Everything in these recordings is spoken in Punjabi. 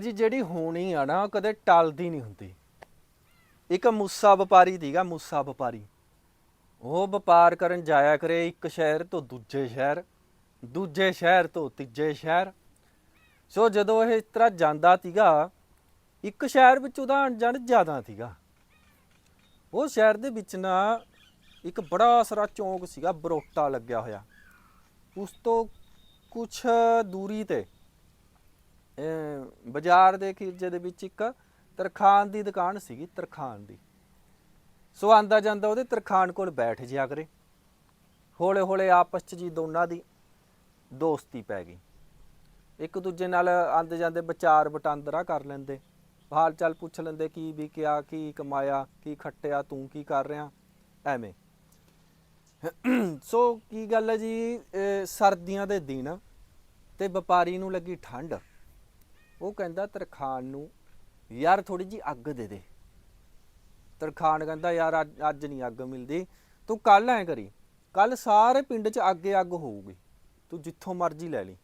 ਜੀ, ਜਿਹੜੀ ਹੋਣੀ ਆ ਨਾ, ਉਹ ਕਦੇ ਟਲਦੀ ਨਹੀਂ ਹੁੰਦੀ। ਇੱਕ ਮੂਸਾ ਵਪਾਰੀ ਦੀਗਾ ਮੂਸਾ ਵਪਾਰੀ। ਉਹ ਵਪਾਰ ਕਰਨ ਜਾਇਆ ਕਰੇ ਇੱਕ ਸ਼ਹਿਰ ਤੋਂ ਦੂਜੇ ਸ਼ਹਿਰ ਦੂਜੇ ਸ਼ਹਿਰ ਤੋਂ ਤੀਜੇ ਸ਼ਹਿਰ। ਸੋ ਜਦੋਂ ਇਹ ਇਸ ਤਰ੍ਹਾਂ ਜਾਂਦਾ ਸੀਗਾ, ਇੱਕ ਸ਼ਹਿਰ ਵਿੱਚ ਉਹਦਾ ਅਣਜਣ ਜ਼ਿਆਦਾ ਸੀਗਾ। ਉਹ ਸ਼ਹਿਰ ਦੇ ਵਿੱਚ ਨਾ ਇੱਕ ਬੜਾ ਸਾਰਾ ਚੌਂਕ ਸੀਗਾ, ਬਰੋਟਾ ਲੱਗਿਆ ਹੋਇਆ। ਉਸ ਤੋਂ ਕੁਛ ਦੂਰੀ ਤੇ ਬਾਜ਼ਾਰ ਦੇ ਖੀਰਜੇ ਦੇ ਵਿੱਚ ਇੱਕ ਤਰਖਾਨ ਦੀ ਦੁਕਾਨ ਸੀਗੀ ਤਰਖਾਨ ਦੀ। ਸੋ ਆਂਦਾ ਜਾਂਦਾ ਉਹਦੇ ਤਰਖਾਨ ਕੋਲ ਬੈਠ ਜਿਆ ਕਰੇ। ਹੌਲੇ ਹੌਲੇ ਆਪਸ ਚ ਜੀ ਦੋਨਾਂ ਦੀ ਦੋਸਤੀ ਪੈ ਗਈ। ਇੱਕ ਦੂਜੇ ਨਾਲ ਆਂਦੇ ਜਾਂਦੇ ਵਿਚਾਰ ਵਟਾਂਦਰਾ ਕਰ ਲੈਂਦੇ। ਹਾਲ ਚਾਲ ਪੁੱਛ ਲੈਂਦੇ ਕੀ ਵੀ ਕਿਆ ਕੀ ਕਮਾਇਆ, ਕੀ ਖੱਟਿਆ, ਤੂੰ ਕੀ ਕਰ ਰਿਹਾ? ਐਵੇਂ। ਸੋ ਕੀ ਗੱਲ ਹੈ ਜੀ ਸਰਦੀਆਂ ਦੇ ਦਿਨ ਤੇ ਵਪਾਰੀ ਨੂੰ ਲੱਗੀ ਠੰਡ। ਉਹ ਕਹਿੰਦਾ ਤਰਖਾਨ ਨੂੰ, ਯਾਰ ਥੋੜੀ ਜੀ ਅੱਗ ਦੇ ਦੇ। ਤਰਖਾਨ ਕਹਿੰਦਾ, ਯਾਰ ਅੱਜ- ਅੱਜ ਨਹੀਂ ਅੱਗ ਮਿਲਦੀ। ਤੂੰ ਕੱਲ ਐ ਕਰੀ ਕੱਲ ਸਾਰੇ ਪਿੰਡ 'ਚ ਅੱਗੇ ਅੱਗ ਹੋਊਗੀ। ਤੂੰ ਜਿੱਥੋਂ ਮਰਜ਼ੀ ਲੈ ਲਈ।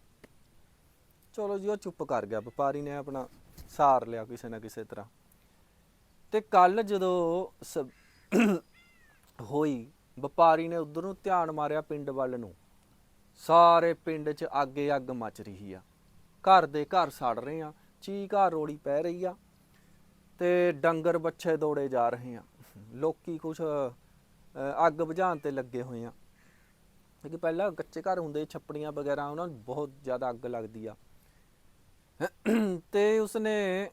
ਚਲੋ ਜੀ, ਉਹ ਚੁੱਪ ਕਰ ਗਿਆ। ਵਪਾਰੀ ਨੇ ਆਪਣਾ ਸਾਰ ਲਿਆ ਕਿਸੇ ਨਾ ਕਿਸੇ ਤਰ੍ਹਾਂ। ਤੇ ਕੱਲ ਜਦੋਂ ਸ- ਹੋਈ, ਵਪਾਰੀ ਨੇ ਉਧਰ ਨੂੰ ਧਿਆਨ ਮਾਰਿਆ ਪਿੰਡ ਵੱਲ ਨੂੰ। ਸਾਰੇ ਪਿੰਡ 'ਚ ਅੱਗੇ ਅੱਗ ਮੱਚ ਰਹੀ ਆ। ਘਰ ਦੇ ਘਰ ਸੜ ਰਹੇ ਆ ਚੀਕਾ ਰੋੜੀ ਪੈ ਰਹੀ ਆ ਤੇ ਡੰਗਰ ਬੱਚੇ ਦੌੜੇ ਜਾ ਰਹੇ ਆ। ਲੋਕੀ ਕੁਛ ਅੱਗ ਬੁਝਾਉਣ ਤੇ ਲੱਗੇ ਹੋਏ ਆ। ਕਿਉਂਕਿ ਪਹਿਲਾਂ ਕੱਚੇ ਘਰ ਹੁੰਦੇ, ਛੱਪੜੀਆਂ ਵਗੈਰਾ, ਉਹਨਾਂ ਨੂੰ ਬਹੁਤ ਜ਼ਿਆਦਾ ਅੱਗ ਲੱਗਦੀ ਆ। ਤੇ ਉਸਨੇ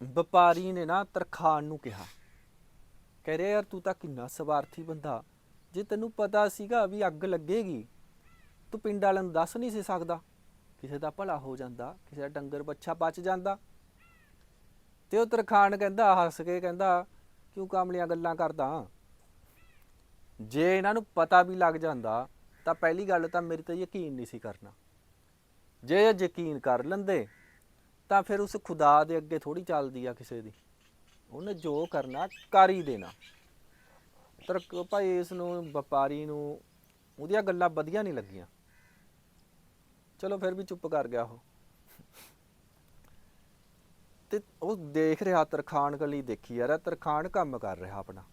ਵਪਾਰੀ ਨੇ ਨਾ ਤਰਖਾਨ ਨੂੰ ਕਿਹਾ, ਕਹਿ ਰਿਹਾ, ਯਾਰ ਤੂੰ ਤਾਂ ਕਿੰਨਾ ਸਵਾਰਥੀ ਬੰਦਾ। ਜੇ ਤੈਨੂੰ ਪਤਾ ਸੀਗਾ ਵੀ ਅੱਗ ਲੱਗੇਗੀ, ਤੂੰ ਪਿੰਡ ਵਾਲਿਆਂ ਨੂੰ ਦੱਸ ਨਹੀਂ ਸੀ ਸਕਦਾ। ਕਿਸੇ ਦਾ ਭਲਾ ਹੋ ਜਾਂਦਾ, ਕਿਸੇ ਦਾ ਡੰਗਰ ਬੱਛਾ ਬਚ ਜਾਂਦਾ। ਤੇ ਉਹ ਤਰਖਾਨ ਕਹਿੰਦਾ, ਹੱਸ ਕੇ ਕਹਿੰਦਾ, ਕਿਉਂ ਕਾਮਲੀਆਂ ਗੱਲਾਂ ਕਰਦਾ ਜੇ ਇਹਨਾਂ ਨੂੰ ਪਤਾ ਵੀ ਲੱਗ ਜਾਂਦਾ, ਤਾਂ ਪਹਿਲੀ ਗੱਲ ਤਾਂ ਮੇਰੇ ਤੇ ਯਕੀਨ ਨਹੀਂ ਸੀ ਕਰਨਾ। ਜੇ ਇਹ ਯਕੀਨ ਕਰ ਲੈਂਦੇ, ਤਾਂ ਫਿਰ ਉਸ ਖੁਦਾ ਦੇ ਅੱਗੇ ਥੋੜੀ ਚੱਲਦੀ ਆ ਕਿਸੇ ਦੀ। ਉਹਨੇ ਜੋ ਕਰਨਾ, ਕਰ ਹੀ ਦੇਣਾ। ਤਰਕ, ਭਾਈ ਇਸ ਨੂੰ, ਵਪਾਰੀ ਨੂੰ, ਉਹਦੀਆਂ ਗੱਲਾਂ ਵਧੀਆ ਨਹੀਂ ਲੱਗੀਆਂ। ਚਲੋ ਫਿਰ ਵੀ ਚੁੱਪ ਕਰ ਗਿਆ ਉਹ। ਤੇ ਉਹ ਦੇਖ ਰਿਹਾ ਤਰਖਾਨ ਗਲੀ ਦੇਖੀ ਯਾਰ, ਇਹ ਤਰਖਾਨ ਕੰਮ ਕਰ ਰਿਹਾ ਆਪਣਾ।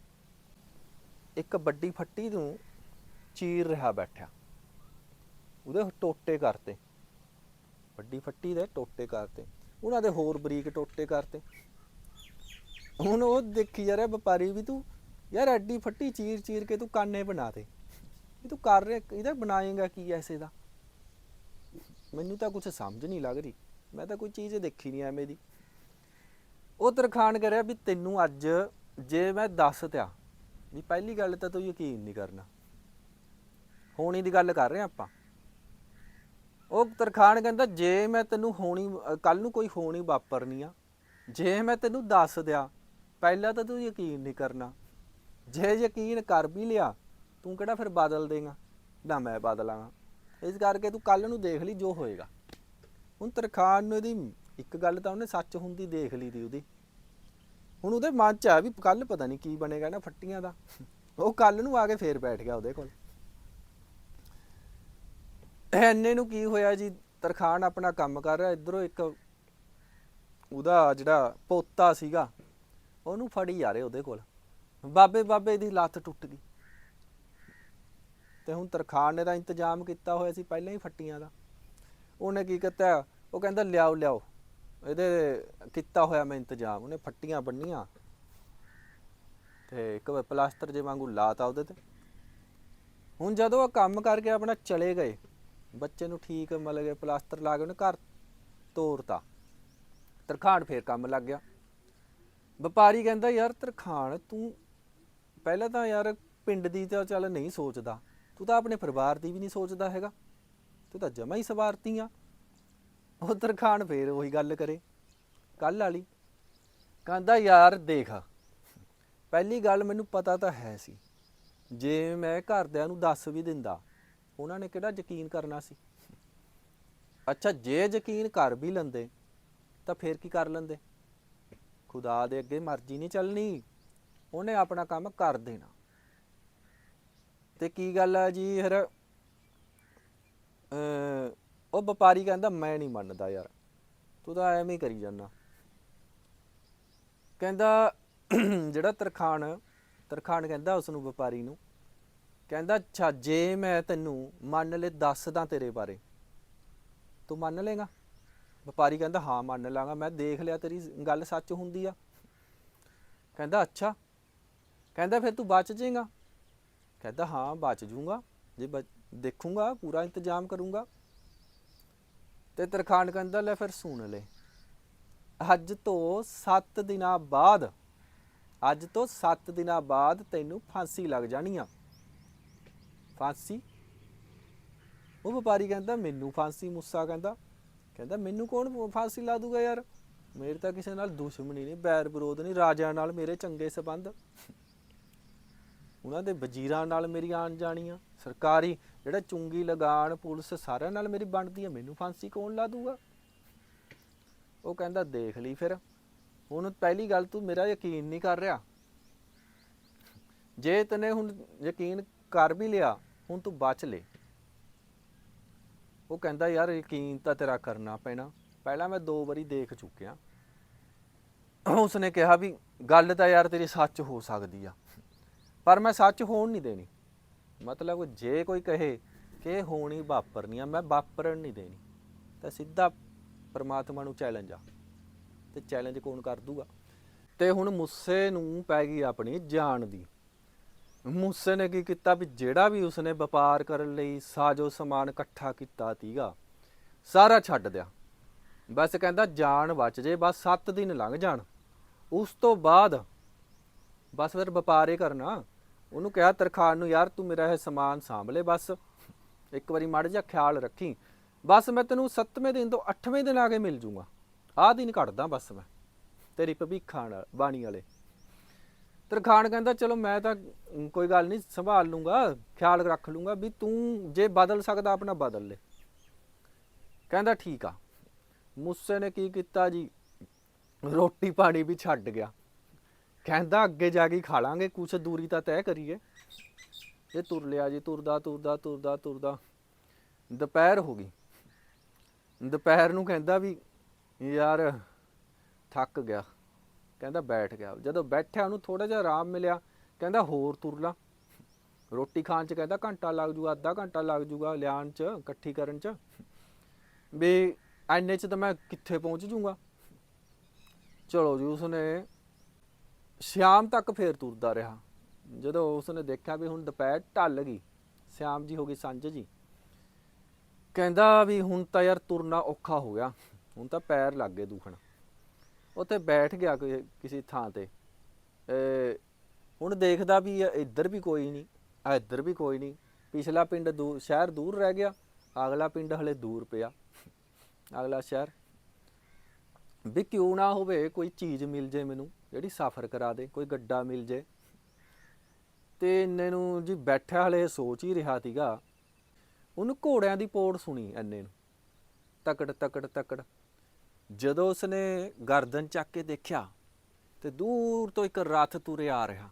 ਇੱਕ ਵੱਡੀ ਫੱਟੀ ਨੂੰ ਚੀਰ ਰਿਹਾ ਬੈਠਾ ਉਹਦੇ ਟੋਟੇ ਕਰਤੇ। ਵੱਡੀ ਫੱਟੀ ਦੇ ਟੋਟੇ ਕਰਤੇ। ਉਹਨਾਂ ਦੇ ਹੋਰ ਬਰੀਕ ਟੋਟੇ ਕਰਤੇ। ਹੁਣ ਉਹ ਦੇਖੀ ਜਾ ਰਿਹਾ ਵਪਾਰੀ ਵੀ ਤੂੰ, ਯਾਰ ਐਡੀ ਫੱਟੀ ਚੀਰ ਚੀਰ ਕੇ ਤੂੰ ਕਾਨੇ ਬਣਾ ਦੇ? ਇਹ ਤੂੰ ਕਰ ਰਿਹਾ, ਇਹਦਾ ਬਣਾਏਗਾ ਕੀ ਐਸੇ ਦਾ? ਮੈਨੂੰ ਤਾਂ ਕੁਝ ਸਮਝ ਨਹੀਂ ਲੱਗ ਰਹੀ। ਮੈਂ ਤਾਂ ਕੋਈ ਚੀਜ਼ ਦੇਖੀ ਨਹੀਂ ਐਵੇਂ ਦੀ। ਉਹ ਤਰਖਾਨ ਕਰਿਆ ਵੀ ਤੈਨੂੰ ਅੱਜ ਜੇ ਮੈਂ ਦੱਸ ਤਿਆ ਵੀ ਪਹਿਲੀ ਗੱਲ ਤਾਂ ਤੂੰ ਯਕੀਨ ਨਹੀਂ ਕਰਨਾ। ਹੋਣੀ ਦੀ ਗੱਲ ਕਰ ਰਹੇ ਆਪਾਂ। ਉਹ ਤਰਖਾਨ ਕਹਿੰਦਾ, ਜੇ ਮੈਂ ਤੈਨੂੰ ਹੋਣੀ ਕੱਲ ਨੂੰ ਕੋਈ ਹੋਣੀ ਵਾਪਰਨੀ ਆ, ਜੇ ਮੈਂ ਤੈਨੂੰ ਦੱਸ ਦਿਆ, ਪਹਿਲਾਂ ਤਾਂ ਤੂੰ ਯਕੀਨ ਨਹੀਂ ਕਰਨਾ। ਜੇ ਯਕੀਨ ਕਰ ਵੀ ਲਿਆ, ਤੂੰ ਕਿਹੜਾ ਫਿਰ ਬਦਲ ਦੇਗਾ? ਨਾ ਮੈਂ ਬਦਲਾਂਗਾ ਇਸ ਕਰਕੇ ਤੂੰ ਕੱਲ ਨੂੰ ਦੇਖ ਲਈ ਜੋ ਹੋਏਗਾ। ਹੁਣ ਤਰਖਾਨ ਨੂੰ ਇਹਦੀ ਇੱਕ ਗੱਲ ਤਾਂ ਉਹਨੇ ਸੱਚ ਹੁੰਦੀ ਦੇਖ ਲਈ ਦੀ ਉਹਦੀ। ਹੁਣ ਉਹਦੇ ਮਨ 'ਚ ਆ ਵੀ ਕੱਲ ਪਤਾ ਨਹੀਂ ਕੀ ਬਣੇਗਾ ਨਾ ਫੱਟੀਆਂ ਦਾ। ਉਹ ਕੱਲ ਨੂੰ ਆ ਕੇ ਫੇਰ ਬੈਠ ਗਿਆ ਉਹਦੇ ਕੋਲ। ਐਨੇ ਨੂੰ ਕੀ ਹੋਇਆ ਜੀ? ਤਰਖਾਨ ਆਪਣਾ ਕੰਮ ਕਰ ਰਿਹਾ, ਇਧਰੋਂ ਇੱਕ ਉਹਦਾ ਜਿਹੜਾ ਪੋਤਾ ਸੀਗਾ, ਉਹਨੂੰ ਫੜੀ ਜਾ ਰਹੇ ਉਹਦੇ ਕੋਲ। ਬਾਬੇ ਬਾਬੇ ਦੀ ਲੱਤ ਟੁੱਟ ਗਈ। ਤੇ ਹੁਣ ਤਰਖਾਣ ਨੇ ਦਾ ਇੰਤਜ਼ਾਮ ਕੀਤਾ ਹੋਇਆ ਸੀ ਪਹਿਲਾਂ ਹੀ ਫੱਟੀਆਂ ਦਾ। ਉਹਨੇ ਕੀ ਕੀਤਾ? ਉਹ ਕਹਿੰਦਾ, ਲਿਆਓ ਲਿਆਓ। ਇਹਦੇ ਕੀਤਾ ਹੋਇਆ ਮੈਂ ਇੰਤਜ਼ਾਮ। ਉਹਨੇ ਫੱਟੀਆਂ ਬੰਨੀਆਂ। ਤੇ ਇੱਕ ਵਾਰ ਪਲਾਸਟਰ ਜੇ ਵਾਂਗੂ ਲਾਤਾ ਉਹਦੇ ਤੇ। ਹੁਣ ਜਦੋਂ ਉਹ ਕੰਮ ਕਰਕੇ ਆਪਣਾ ਚਲੇ ਗਏ, ਬੱਚੇ ਨੂੰ ਠੀਕ ਮਤਲਬ ਕਿ ਪਲਾਸਟਰ ਲਾ ਕੇ ਉਹਨੇ ਘਰ ਤੋਰਤਾ। ਤਰਖਾਣ ਫੇਰ ਕੰਮ ਲੱਗ ਗਿਆ। ਵਪਾਰੀ ਕਹਿੰਦਾ, ਯਾਰ ਤਰਖਾਣ, ਤੂੰ ਪਹਿਲਾਂ ਤਾਂ ਯਾਰ ਪਿੰਡ ਦੀ ਤਾਂ ਚੱਲ ਨਹੀਂ ਸੋਚਦਾ। ਤੂੰ ਤਾਂ ਆਪਣੇ ਪਰਿਵਾਰ ਦੀ ਵੀ ਨਹੀਂ ਸੋਚਦਾ ਹੈਗਾ। ਤੂੰ ਤਾਂ ਜਮਾ ਹੀ ਸਵਾਰਤੀ ਆ। ਉਹ ਤਰਖਾਨ ਫੇਰ ਉਹੀ ਗੱਲ ਕਰੇ। ਕੱਲ ਵਾਲੀ ਕਹਿੰਦਾ, ਯਾਰ ਦੇਖ, ਪਹਿਲੀ ਗੱਲ ਮੈਨੂੰ ਪਤਾ ਤਾਂ ਹੈ ਸੀ। ਜੇ ਮੈਂ ਘਰਦਿਆਂ ਨੂੰ ਦੱਸ ਵੀ ਦਿੰਦਾ, ਉਹਨਾਂ ਨੇ ਕਿਹੜਾ ਯਕੀਨ ਕਰਨਾ ਸੀ? ਅੱਛਾ, ਜੇ ਯਕੀਨ ਕਰ ਵੀ ਲੈਂਦੇ, ਤਾਂ ਫੇਰ ਕੀ ਕਰ ਲੈਂਦੇ? ਖੁਦਾ ਦੇ ਅੱਗੇ ਮਰਜ਼ੀ ਨਹੀਂ ਚੱਲਣੀ। ਉਹਨੇ ਆਪਣਾ ਕੰਮ ਕਰ ਦੇਣਾ। ਤੇ ਕੀ ਗੱਲ ਆ ਜੀ ਫਿਰ ਉਹ ਵਪਾਰੀ ਕਹਿੰਦਾ ਮੈਂ ਨਹੀਂ ਮੰਨਦਾ ਯਾਰ, ਤੂੰ ਤਾਂ ਐਵੇਂ ਹੀ ਕਰੀ ਜਾਂਦਾ। ਕਹਿੰਦਾ ਜਿਹੜਾ ਤਰਖਾਣ ਤਰਖਾਣ ਕਹਿੰਦਾ ਉਸ ਨੂੰ ਵਪਾਰੀ ਨੂੰ, ਕਹਿੰਦਾ, ਅੱਛਾ, ਜੇ ਮੈਂ ਤੈਨੂੰ ਮੰਨ ਲੈ ਦੱਸਦਾ ਤੇਰੇ ਬਾਰੇ, ਤੂੰ ਮੰਨ ਲੇਗਾ ਵਪਾਰੀ ਕਹਿੰਦਾ, ਹਾਂ, ਮੰਨ ਲਾਂਗਾ, ਮੈਂ ਦੇਖ ਲਿਆ, ਤੇਰੀ ਗੱਲ ਸੱਚ ਹੁੰਦੀ ਆ। ਕਹਿੰਦਾ, ਅੱਛਾ। ਕਹਿੰਦਾ, ਫਿਰ ਤੂੰ ਬਚ ਜਾਏਗਾ ਕਹਿੰਦਾ, ਹਾਂ, ਬਚ ਜੂਗਾ। ਜੇ ਬਚ- ਦੇਖੂੰਗਾ, ਪੂਰਾ ਇੰਤਜ਼ਾਮ ਕਰੂੰਗਾ। ਤੇ ਤਰਖਾਣ ਕਹਿੰਦਾ, ਲੈ ਫਿਰ ਸੁਣ ਲੈ। ਅੱਜ ਤੋਂ 7 ਦਿਨਾਂ ਬਾਅਦ, ਅੱਜ ਤੋਂ 7 ਦਿਨਾਂ ਬਾਅਦ ਤੈਨੂੰ ਫਾਂਸੀ ਲੱਗ ਜਾਣੀ ਆ। ਫਾਂਸੀ? ਉਹ ਵਪਾਰੀ ਕਹਿੰਦਾ, ਮੈਨੂੰ ਫਾਂਸੀ, ਮੁੱਸਾ ਕਹਿੰਦਾ। ਕਹਿੰਦਾ, ਮੈਨੂੰ ਕੌਣ ਫਾਂਸੀ ਲਾ ਦੂਗਾ ਯਾਰ? ਮੇਰੇ ਤਾਂ ਕਿਸੇ ਨਾਲ ਦੁਸ਼ਮਣੀ ਨਹੀਂ, ਬੈਰ ਵਿਰੋਧ ਨਹੀਂ, ਰਾਜਿਆਂ ਨਾਲ ਮੇਰੇ ਚੰਗੇ ਸਬੰਧ। ਉਹਨਾਂ ਦੇ ਵਜ਼ੀਰਾਂ ਨਾਲ ਮੇਰੀ ਆਣ ਜਾਣੀਆਂ। ਸਰਕਾਰੀ ਜਿਹੜਾ ਚੁੰਗੀ ਲਗਾਣ ਪੁਲਿਸ ਸਾਰਿਆਂ ਨਾਲ ਮੇਰੀ ਬਣਦੀ ਆ, ਮੈਨੂੰ ਫਾਂਸੀ ਕੌਣ ਲਾ ਦੂਗਾ? ਉਹ ਕਹਿੰਦਾ, ਦੇਖ ਲਈ ਫਿਰ। ਹੁਣ ਪਹਿਲੀ ਗੱਲ ਤੂੰ ਮੇਰਾ ਯਕੀਨ ਨਹੀਂ ਕਰ ਰਿਹਾ। ਜੇ ਤਨੇ ਹੁਣ ਯਕੀਨ ਕਰ ਵੀ ਲਿਆ, ਹੁਣ ਤੂੰ ਬਚ ਲੈ। ਉਹ ਕਹਿੰਦਾ, ਯਾਰ, ਯਕੀਨ ਤਾਂ ਤੇਰਾ ਕਰਨਾ ਪੈਣਾ। ਪਹਿਲਾਂ ਮੈਂ ਦੋ ਵਾਰੀ ਦੇਖ ਚੁੱਕਿਆ। ਉਸਨੇ ਕਿਹਾ ਵੀ, ਗੱਲ ਤਾਂ ਯਾਰ ਤੇਰੀ ਸੱਚ ਹੋ ਸਕਦੀ ਆ। ਪਰ ਮੈਂ ਸੱਚ ਹੋਣ ਨਹੀਂ ਦੇਣੀ। ਮਤਲਬ ਜੇ ਕੋਈ ਕਹੇ ਕਿ ਇਹ ਹੋਣੀ ਵਾਪਰਨੀ ਆ, ਮੈਂ ਵਾਪਰਨ ਨਹੀਂ ਦੇਣੀ। ਤਾਂ ਸਿੱਧਾ ਪਰਮਾਤਮਾ ਨੂੰ ਚੈਲੰਜ ਆ। ਤੇ ਚੈਲੰਜ ਕੌਣ ਕਰ ਦੂਗਾ? ਤੇ ਹੁਣ ਮੁੱਸੇ ਨੂੰ ਪੈ ਗਈ ਆਪਣੀ ਜਾਨ ਦੀ। ਮੂਸੇ ਨੇ ਕੀ ਕੀਤਾ ਵੀ ਜਿਹੜਾ ਵੀ ਉਸਨੇ ਵਪਾਰ ਕਰਨ ਲਈ ਸਾਜੋ ਸਮਾਨ ਇਕੱਠਾ ਕੀਤਾ ਤੀਗਾ, ਸਾਰਾ ਛੱਡ ਦਿਆ। ਬਸ ਕਹਿੰਦਾ ਜਾਨ ਬਚ ਜੇ, ਬਸ 7 ਦਿਨ ਲੰਘ ਜਾਣ। ਉਸ ਤੋਂ ਬਾਅਦ ਬਸ ਫਿਰ ਵਪਾਰ ਹੀ ਕਰਨਾ। ਉਹਨੂੰ ਕਿਹਾ ਤਰਖਾਣ ਨੂੰ, ਯਾਰ ਤੂੰ ਮੇਰਾ ਇਹ ਸਮਾਨ ਸਾਂਭ ਲੈ ਬਸ। ਇੱਕ ਵਾਰੀ ਮੜ ਜਾ ਖਿਆਲ ਰੱਖੀ। ਬਸ ਮੈਂ ਤੈਨੂੰ 7ਵੇਂ ਦਿਨ ਤੋਂ 8ਵੇਂ ਦਿਨ ਆ ਕੇ ਮਿਲ ਜੂੰਗਾ। ਆਹ ਦਿਨ ਕੱਢਦਾ ਬਸ ਮੈਂ, ਤੇਰੀ ਭਵਿੱਖਾਂ ਨਾਲ, ਬਾਣੀ ਵਾਲੇ। ਤਰਖਾਣ ਕਹਿੰਦਾ, ਚਲੋ ਮੈਂ ਤਾਂ ਕੋਈ ਗੱਲ ਨਹੀਂ, ਸੰਭਾਲ ਲੂੰਗਾ, ਖਿਆਲ ਰੱਖ ਲੂੰਗਾ ਵੀ ਤੂੰ ਜੇ ਬਦਲ ਸਕਦਾ ਆਪਣਾ ਬਦਲ ਲੈ। ਕਹਿੰਦਾ, ਠੀਕ ਆ। ਮੁੱਸੇ ਨੇ ਕੀ ਕੀਤਾ ਜੀ? ਰੋਟੀ ਪਾਣੀ ਵੀ ਛੱਡ ਗਿਆ। ਕਹਿੰਦਾ ਅੱਗੇ ਜਾ ਕੇ ਹੀ ਖਾ ਲਾਂਗੇ, ਕੁਛ ਦੂਰੀ ਤਾਂ ਤੈਅ ਕਰੀਏ। ਇਹ ਤੁਰ ਲਿਆ ਜੀ, ਤੁਰਦਾ ਤੁਰਦਾ ਤੁਰਦਾ ਤੁਰਦਾ। ਦੁਪਹਿਰ ਹੋ ਗਈ। ਦੁਪਹਿਰ ਨੂੰ ਕਹਿੰਦਾ ਵੀ, ਯਾਰ ਥੱਕ ਗਿਆ। ਕਹਿੰਦਾ ਬੈਠ ਗਿਆ। ਜਦੋਂ ਬੈਠਿਆ ਉਹਨੂੰ ਥੋੜਾ ਜਿਹਾ ਆਰਾਮ ਮਿਲਿਆ, ਕਹਿੰਦਾ ਹੋਰ ਤੁਰ ਲਾ। ਰੋਟੀ ਖਾਣ ਚ ਕਹਿੰਦਾ ਘੰਟਾ ਲੱਗ ਜੂਗਾ, ਅੱਧਾ ਘੰਟਾ ਲੱਗ ਜੂਗਾ ਲਿਆਣ ਚ, ਇਕੱਠੀ ਕਰਨ ਚ। ਵੀ ਐਨੇ ਚ ਤਾਂ ਮੈਂ ਕਿੱਥੇ ਪਹੁੰਚ ਜੂਗਾ। ਚਲੋ ਜੀ, ਉਸਨੇ ਸ਼ਾਮ ਤੱਕ ਫੇਰ ਤੁਰਦਾ ਰਿਹਾ। ਜਦੋਂ ਉਸਨੇ ਦੇਖਿਆ ਵੀ ਹੁਣ ਦੁਪਹਿਰ ਢਲ ਗਈ, ਸ਼ਾਮ ਜੀ ਹੋ ਗਈ ਸੰਝ ਜੀ। ਕਹਿੰਦਾ ਵੀ ਹੁਣ ਤਾਂ ਯਾਰ ਤੁਰਨਾ ਔਖਾ ਹੋ ਗਿਆ, ਹੁਣ ਤਾਂ ਪੈਰ ਲੱਗ ਗਏ ਦੁਖਣ। ਉੱਥੇ ਬੈਠ ਗਿਆ ਕੋਈ ਕਿਸੇ ਥਾਂ ਤੇ। ਹੁਣ ਦੇਖਦਾ ਵੀ ਇੱਧਰ ਵੀ ਕੋਈ ਨਹੀਂ, ਆ ਇੱਧਰ ਵੀ ਕੋਈ ਨਹੀਂ। ਪਿਛਲਾ ਪਿੰਡ ਦੂਰ ਸ਼ਹਿਰ ਦੂਰ ਰਹਿ ਗਿਆ, ਅਗਲਾ ਪਿੰਡ ਹਲੇ ਦੂਰ ਪਿਆ। ਅਗਲਾ ਸ਼ਹਿਰ। ਵੀ ਕਿਉਂ ਨਾ ਹੋਵੇ ਕੋਈ ਚੀਜ਼ ਮਿਲ ਜੇ ਮੈਨੂੰ। ਜਿਹੜੀ ਸਫ਼ਰ ਕਰਾ ਦੇ, ਕੋਈ ਗੱਡਾ ਮਿਲ ਜੇ। ਤੇ ਇੰਨੇ ਨੂੰ ਜੀ ਬੈਠਾ ਹਲੇ ਸੋਚ ਹੀ ਰਿਹਾ ਸੀਗਾ। ਉਹਨੂੰ ਘੋੜਿਆਂ ਦੀ ਪੋੜ ਸੁਣੀ ਇੰਨੇ ਨੂੰ। ਤਕੜ ਤਕੜ ਤਕੜ। ਜਦੋਂ ਉਸਨੇ ਗਰਦਨ ਚੱਕ ਕੇ ਦੇਖਿਆ ਤੇ ਦੂਰ ਤੋਂ ਇੱਕ ਰਥ ਤੁਰੇ ਆ ਰਿਹਾ।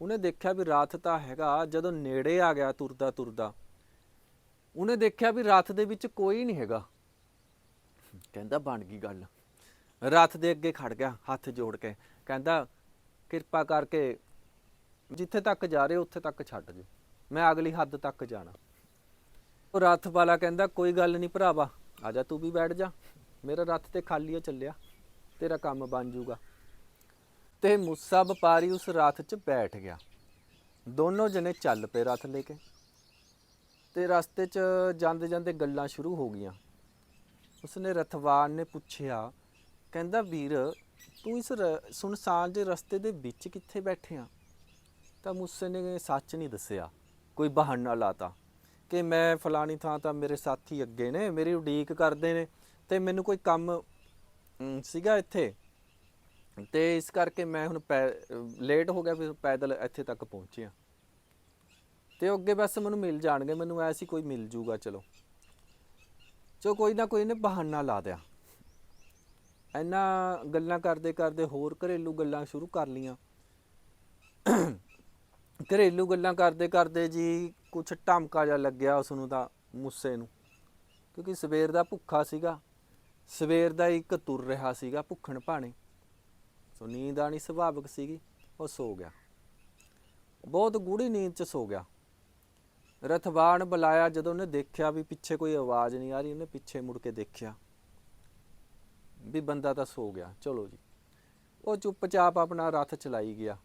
ਉਹਨੇ ਦੇਖਿਆ ਵੀ ਰਥ ਤਾਂ ਹੈਗਾ, ਜਦੋਂ ਨੇੜੇ ਆ ਗਿਆ ਤੁਰਦਾ ਤੁਰਦਾ। ਉਹਨੇ ਦੇਖਿਆ ਵੀ ਰਥ ਦੇ ਵਿੱਚ ਕੋਈ ਨਹੀਂ ਹੈਗਾ। ਕਹਿੰਦਾ ਬਣ ਗਈ ਗੱਲ। ਰੱਥ ਦੇ ਅੱਗੇ ਖੜ ਗਿਆ, ਹੱਥ ਜੋੜ ਕੇ। ਕਹਿੰਦਾ, ਕਿਰਪਾ ਕਰਕੇ ਜਿੱਥੇ ਤੱਕ ਜਾ ਰਹੇ ਹੋ, ਉੱਥੇ ਤੱਕ ਛੱਡ ਦਿਓ। ਮੈਂ ਅਗਲੀ ਹੱਦ ਤੱਕ ਜਾਣਾ। ਉਹ ਰਥ ਵਾਲਾ ਕਹਿੰਦਾ, ਕੋਈ ਗੱਲ ਨਹੀਂ ਭਰਾਵਾ, ਆ ਜਾ, ਤੂੰ ਵੀ ਬੈਠ ਜਾ। ਮੇਰਾ ਰੱਥ ਤੇ ਖਾਲੀ ਹੋ ਚੱਲਿਆ, ਤੇਰਾ ਕੰਮ ਬਣ ਜਾਊਗਾ। ਤੇ ਮੁੱਸਾ ਵਪਾਰੀ ਉਸ ਰੱਥ 'ਚ ਬੈਠ ਗਿਆ। ਦੋਨੋਂ ਜਣੇ ਚੱਲ ਪਏ ਰੱਥ ਲੈ ਕੇ। ਤੇ ਰਸਤੇ 'ਚ ਜਾਂਦੇ ਜਾਂਦੇ ਗੱਲਾਂ ਸ਼ੁਰੂ ਹੋ ਗਈਆਂ। ਉਸਨੇ ਰਥਵਾਨ ਨੇ ਪੁੱਛਿਆ ਕਹਿੰਦਾ, ਵੀਰ, ਤੂੰ ਇਸ ਰ- ਸੁਨਸਾਨ ਜਿਹੇ ਰਸਤੇ ਦੇ ਵਿੱਚ ਕਿੱਥੇ ਬੈਠਿਆ ਤਾਂ ਮੁੱਸੇ ਨੇ ਸੱਚ ਨਹੀਂ ਦੱਸਿਆ, ਕੋਈ ਬਹਾਨਾ ਲਾਤਾ ਕਿ ਮੈਂ ਫਲਾਣੀ ਥਾਂ ਤਾਂ ਮੇਰੇ ਸਾਥੀ ਅੱਗੇ ਨੇ, ਮੇਰੀ ਉਡੀਕ ਕਰਦੇ ਨੇ ਤੇ ਮੈਨੂੰ ਕੋਈ ਕੰਮ ਸੀਗਾ ਇੱਥੇ? ਤੇ ਇਸ ਕਰਕੇ ਮੈਂ ਹੁਣ ਲੇਟ ਹੋ ਗਿਆ, ਫਿਰ ਪੈਦਲ ਇੱਥੇ ਤੱਕ ਪਹੁੰਚਿਆ। ਤੇ ਅੱਗੇ ਬਸ ਮੈਨੂੰ ਮਿਲ ਜਾਣਗੇ, ਮੈਨੂੰ ਐਸੀ ਕੋਈ ਮਿਲ ਜੂਗਾ, ਚਲੋ। ਚੋ ਕੋਈ ਨਾ, ਕੋਈ ਨੇ, ਬਹਾਨਾ ਲਾ ਦਿਆ। ਇੰਨਾ ਗੱਲਾਂ ਕਰਦੇ ਕਰਦੇ ਹੋਰ ਘਰੇਲੂ ਗੱਲਾਂ ਸ਼ੁਰੂ ਕਰ ਲੀਆਂ ਘਰੇਲੂ ਗੱਲਾਂ ਕਰਦੇ ਕਰਦੇ ਜੀ ਕੁਛ ਟਮਕਾ ਜਿਹਾ ਲੱਗਿਆ ਉਸ ਨੂੰ ਤਾਂ ਮੁੱਸੇ ਨੂੰ। ਕਿਉਂਕਿ ਸਵੇਰ ਦਾ ਭੁੱਖਾ ਸੀਗਾ, ਸਵੇਰ ਦਾ ਇੱਕ ਤੁਰ ਰਿਹਾ ਸੀਗਾ ਭੁੱਖਣ ਭਾਣੇ। ਸੋ ਨੀਂਦ ਆਣੀ ਸੁਭਾਵਿਕ ਸੀਗੀ, ਉਹ ਸੋ ਗਿਆ। ਬਹੁਤ ਗੂੜੀ ਨੀਂਦ ਚ ਸੋ ਗਿਆ। ਰਥਵਾਨ ਬੁਲਾਇਆ ਜਦੋਂ ਉਹਨੇ ਦੇਖਿਆ ਵੀ ਪਿੱਛੇ ਕੋਈ ਆਵਾਜ਼ ਨਹੀਂ ਆ ਰਹੀ, ਉਹਨੇ ਪਿੱਛੇ ਮੁੜ ਕੇ ਦੇਖਿਆ। ਵੀ ਬੰਦਾ ਤਾਂ ਸੋ ਗਿਆ, ਚਲੋ ਜੀ। ਉਹ ਚੁੱਪਚਾਪ ਆਪਣਾ ਰਥ ਚਲਾਈ ਗਿਆ।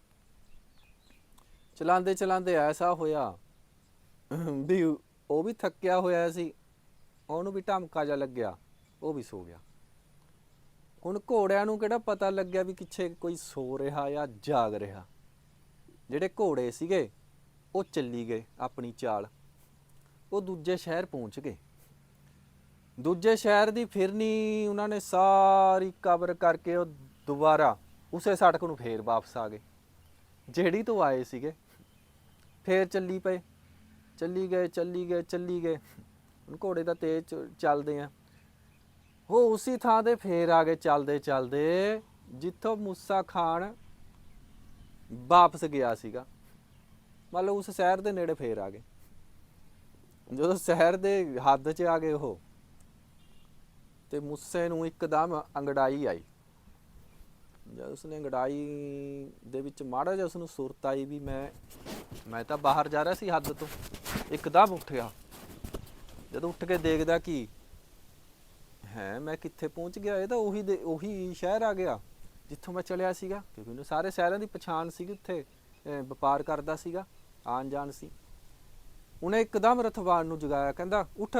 ਚਲਾਉਂਦੇ ਚਲਾਉਂਦੇ ਐਸਾ ਹੋਇਆ ਵੀ ਉਹ ਵੀ ਥੱਕਿਆ ਹੋਇਆ ਸੀ। ਉਹਨੂੰ ਵੀ ਢਮਕਾ ਜਾ ਲੱਗਿਆ, ਉਹ ਵੀ ਸੋ ਗਿਆ। ਹੁਣ ਘੋੜਿਆਂ ਨੂੰ ਕਿਹੜਾ ਪਤਾ ਲੱਗਿਆ ਵੀ ਪਿੱਛੇ ਕੋਈ ਸੋ ਰਿਹਾ ਜਾਂ ਜਾਗ ਰਿਹਾ। ਜਿਹੜੇ ਘੋੜੇ ਸੀਗੇ, ਉਹ ਚੱਲੀ ਗਏ ਆਪਣੀ ਚਾਲ। ਉਹ ਦੂਜੇ ਸ਼ਹਿਰ ਪਹੁੰਚ ਗਏ। ਦੂਜੇ ਸ਼ਹਿਰ ਦੀ ਫਿਰਨੀ ਉਹਨਾਂ ਨੇ ਸਾਰੀ ਕਵਰ ਕਰਕੇ ਉਹ ਦੁਬਾਰਾ ਉਸੇ ਸੜਕ ਨੂੰ ਫੇਰ ਵਾਪਸ ਆ ਗਏ। ਜਿਹੜੀ ਤੋਂ ਆਏ ਸੀਗੇ, ਫੇਰ ਚੱਲੀ ਪਏ। ਚੱਲੀ ਗਏ ਚੱਲੀ ਗਏ ਚੱਲੀ ਗਏ। ਹੁਣ ਘੋੜੇ ਤਾਂ ਤੇਜ਼ ਚੱਲਦੇ ਆ। ਉਹ ਉਸੇ ਥਾਂ ਤੇ ਫੇਰ ਆ ਗਏ ਚੱਲਦੇ ਚੱਲਦੇ। ਜਿੱਥੋਂ ਮੂਸਾ ਖਾਨ ਵਾਪਸ ਗਿਆ ਸੀਗਾ। ਮੰਨ ਲਓ ਉਸ ਸ਼ਹਿਰ ਦੇ ਨੇੜੇ ਫੇਰ ਆ ਗਏ। ਜਦੋਂ ਸ਼ਹਿਰ ਦੇ ਹੱਦ 'ਚ ਆ ਗਏ ਉਹ ਤੇ ਮੂਸੇ ਨੂੰ ਇੱਕਦਮ ਅੰਗੜਾਈ ਆਈ। ਜਦ ਉਸਨੇ ਅੰਗੜਾਈ ਦੇ ਵਿੱਚ ਮਾੜਾ ਜਿਹਾ ਉਸਨੂੰ ਸੁਰਤ ਆਈ ਵੀ ਮੈਂ ਮੈਂ ਤਾਂ ਬਾਹਰ ਜਾ ਰਿਹਾ ਸੀ ਹੱਦ ਤੋਂ, ਇੱਕਦਮ ਉੱਠਿਆ। ਜਦੋਂ ਉੱਠ ਕੇ ਦੇਖਦਾ ਕਿ ਹੈ, ਮੈਂ ਕਿੱਥੇ ਪਹੁੰਚ ਗਿਆ? ਇਹ ਤਾਂ ਉਹੀ ਦੇ- ਉਹੀ ਸ਼ਹਿਰ ਆ ਗਿਆ ਜਿੱਥੋਂ ਮੈਂ ਚਲਿਆ ਸੀਗਾ। ਕਿਉਂਕਿ ਮੈਨੂੰ ਸਾਰੇ ਸ਼ਹਿਰਾਂ ਦੀ ਪਛਾਣ ਸੀਗੀ ਉੱਥੇ ਵਪਾਰ ਕਰਦਾ ਸੀਗਾ ਆਣ ਜਾਣ ਸੀ। ਉਹਨੇ ਇੱਕਦਮ ਰਥਵਾਨ ਨੂੰ ਜਗਾਇਆ, ਕਹਿੰਦਾ, ਉੱਠ।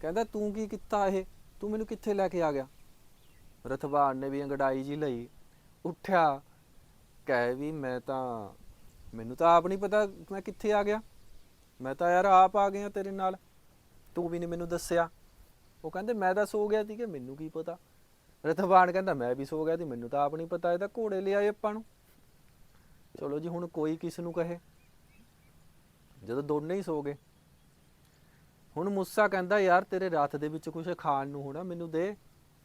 ਕਹਿੰਦਾ, ਤੂੰ ਕੀ ਕੀਤਾ ਇਹ? ਤੂੰ ਮੈਨੂੰ ਕਿੱਥੇ ਲੈ ਕੇ ਆ ਗਿਆ? ਰਥਵਾਨ ਨੇ ਵੀ ਅੰਗੜਾਈ ਜੀ ਲਈ। ਉੱਠਿਆ। ਕਹੇ ਵੀ ਮੈਂ ਤਾਂ, ਮੈਨੂੰ ਤਾਂ ਆਪ ਨਹੀਂ ਪਤਾ ਮੈਂ ਕਿੱਥੇ ਆ ਗਿਆ। ਮੈਂ ਤਾਂ ਯਾਰ ਆਪ ਆ ਗਿਆ ਤੇਰੇ ਨਾਲ। ਤੂੰ ਵੀ ਨਹੀਂ ਮੈਨੂੰ ਦੱਸਿਆ। ਉਹ ਕਹਿੰਦੇ, ਮੈਂ ਤਾਂ ਸੋ ਗਿਆ ਸੀ ਕਿ ਮੈਨੂੰ ਕੀ ਪਤਾ? ਰਥਵਾਨ ਕਹਿੰਦਾ, ਮੈਂ ਵੀ ਸੋ ਗਿਆ ਸੀ, ਮੈਨੂੰ ਤਾਂ ਆਪ ਨਹੀਂ ਪਤਾ ਇਹ ਤਾਂ ਘੋੜੇ ਲਿਆਏ ਆਪਾਂ ਨੂੰ। ਚਲੋ ਜੀ, ਹੁਣ ਕੋਈ ਕਿਸ ਨੂੰ ਕਹੇ? ਜਦੋਂ ਦੋਨੇ ਹੀ ਸੋ ਗਏ। ਹੁਣ ਮੁੱਸਾ ਕਹਿੰਦਾ ਯਾਰ ਤੇਰੇ ਰਥ ਦੇ ਵਿੱਚ ਕੁਝ ਖਾਣ ਨੂੰ ਹੋਣਾ ਮੈਨੂੰ ਦੇ।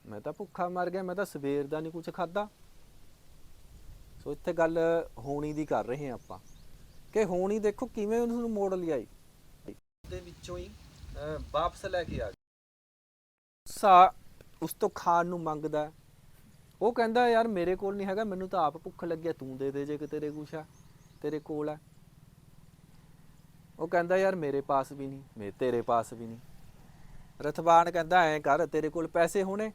ਮੈਂ ਤਾਂ ਭੁੱਖਾ ਮਰ ਗਿਆ ਮੈਂ ਤਾਂ ਸਵੇਰ ਦਾ ਨਹੀਂ ਕੁਝ ਖਾਦਾ ਸੋ ਇੱਥੇ ਗੱਲ ਹੋਣੀ ਦੀ ਕਰ ਰਹੇ ਹਾਂ ਆਪਾਂ। ਕਿ ਹੋਣੀ ਦੇਖੋ ਕਿਵੇਂ ਉਸ ਨੂੰ ਮੋੜ ਲਿਆਈ। ਦੇ ਵਿੱਚੋਂ ਹੀ ਵਾਪਸ ਲੈ ਕੇ ਆ ਗਿਆ ਸਾ ਉਸ ਤੋਂ ਖਾਣ ਨੂੰ ਮੰਗਦਾ। ਉਹ ਕਹਿੰਦਾ ਯਾਰ ਮੇਰੇ ਕੋਲ ਨਹੀਂ ਹੈਗਾ ਮੈਨੂੰ ਤਾਂ ਆਪ ਭੁੱਖ ਲੱਗਿਆ ਤੂੰ ਦੇ ਦੇ ਜੇ ਕਿ ਤੇਰੇ ਕੁਛ ਆ ਤੇਰੇ ਕੋਲ ਆ। ਉਹ ਕਹਿੰਦਾ, ਯਾਰ, ਮੇਰੇ ਪਾਸ ਵੀ ਨਹੀਂ, ਮੇ ਤੇਰੇ ਪਾਸ ਵੀ ਨਹੀਂ। ਰਥਵਾਨ ਕਹਿੰਦਾ, ਐਂ ਕਰ, ਤੇਰੇ ਕੋਲ ਪੈਸੇ ਹੋਣੇ।